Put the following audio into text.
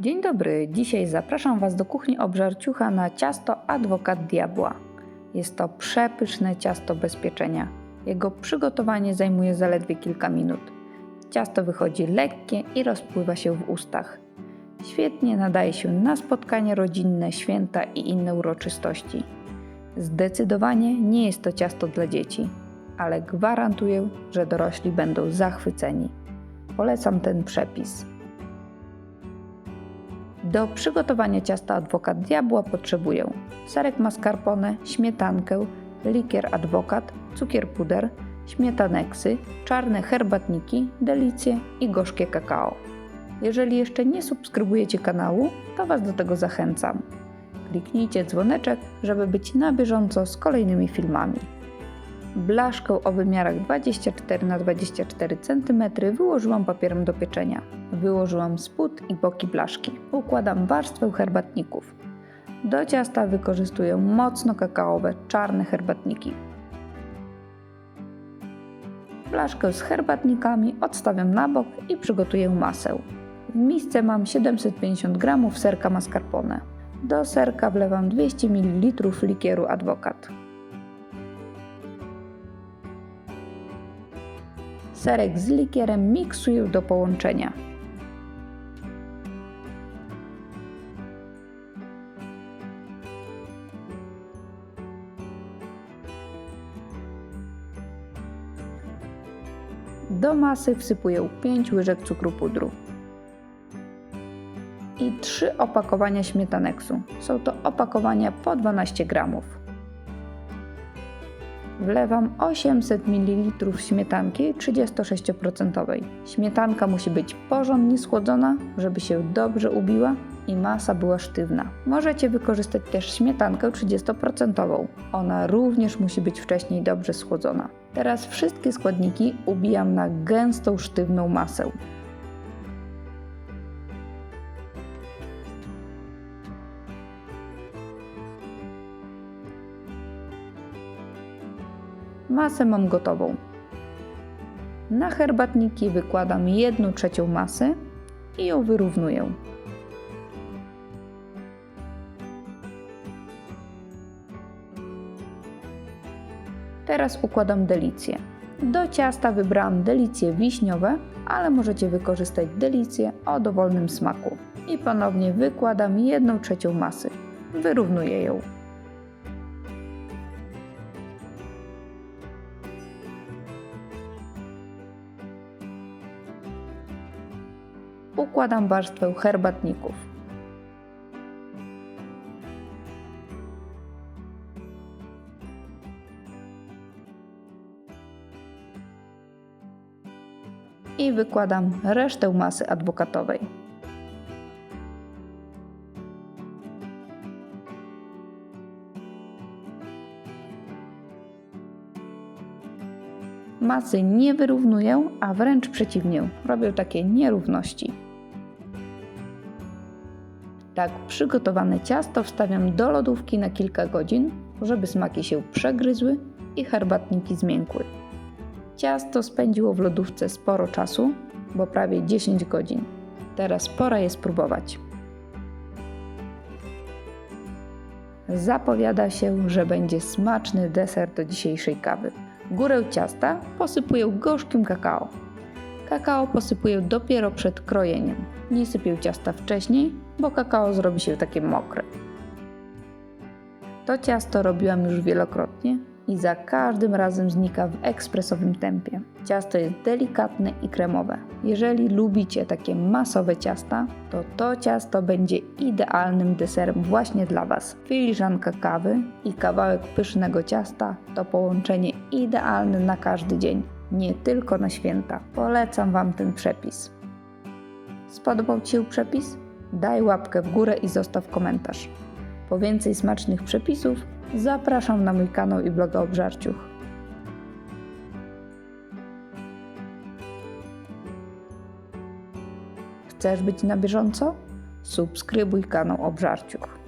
Dzień dobry, dzisiaj zapraszam Was do kuchni obżarciucha na ciasto Adwokat Diabła. Jest to przepyszne ciasto bez pieczenia. Jego przygotowanie zajmuje zaledwie kilka minut. Ciasto wychodzi lekkie i rozpływa się w ustach. Świetnie nadaje się na spotkania rodzinne, święta i inne uroczystości. Zdecydowanie nie jest to ciasto dla dzieci, ale gwarantuję, że dorośli będą zachwyceni. Polecam ten przepis. Do przygotowania ciasta adwokat diabła potrzebuję serek mascarpone, śmietankę, likier adwokat, cukier puder, śmietaneksy, czarne herbatniki, delicje i gorzkie kakao. Jeżeli jeszcze nie subskrybujecie kanału, to Was do tego zachęcam. Kliknijcie dzwoneczek, żeby być na bieżąco z kolejnymi filmami. Blaszkę o wymiarach 24 na 24 cm wyłożyłam papierem do pieczenia. Wyłożyłam spód i boki blaszki. Układam warstwę herbatników. Do ciasta wykorzystuję mocno kakaowe, czarne herbatniki. Blaszkę z herbatnikami odstawiam na bok i przygotuję masę. W misce mam 750 g serka mascarpone. Do serka wlewam 200 ml likieru adwokat. Serek z likierem miksuję do połączenia. Do masy wsypuję 5 łyżek cukru pudru i 3 opakowania śmietaneksu. Są to opakowania po 12 gramów. Wlewam 800 ml śmietanki 36%. Śmietanka musi być porządnie schłodzona, żeby się dobrze ubiła i masa była sztywna. Możecie wykorzystać też śmietankę 30%. Ona również musi być wcześniej dobrze schłodzona. Teraz wszystkie składniki ubijam na gęstą, sztywną masę. Masę mam gotową. Na herbatniki wykładam 1 trzecią masy i ją wyrównuję. Teraz układam delicje. Do ciasta wybrałam delicje wiśniowe, ale możecie wykorzystać delicje o dowolnym smaku. I ponownie wykładam 1 trzecią masy. Wyrównuję ją. Układam warstwę herbatników. I wykładam resztę masy adwokatowej. Masy nie wyrównuję, a wręcz przeciwnie, robię takie nierówności. Tak przygotowane ciasto wstawiam do lodówki na kilka godzin, żeby smaki się przegryzły i herbatniki zmiękły. Ciasto spędziło w lodówce sporo czasu, bo prawie 10 godzin. Teraz pora je spróbować. Zapowiada się, że będzie smaczny deser do dzisiejszej kawy. Górę ciasta posypuję gorzkim kakao. Kakao posypuję dopiero przed krojeniem. Nie sypię ciasta wcześniej, bo kakao zrobi się takie mokre. To ciasto robiłam już wielokrotnie i za każdym razem znika w ekspresowym tempie. Ciasto jest delikatne i kremowe. Jeżeli lubicie takie masowe ciasta, to to ciasto będzie idealnym deserem właśnie dla Was. Filiżanka kawy i kawałek pysznego ciasta to połączenie idealne na każdy dzień, nie tylko na święta. Polecam Wam ten przepis. Spodobał Ci się przepis? Daj łapkę w górę i zostaw komentarz. Po więcej smacznych przepisów zapraszam na mój kanał i bloga Obżarciuch. Chcesz być na bieżąco? Subskrybuj kanał Obżarciuch.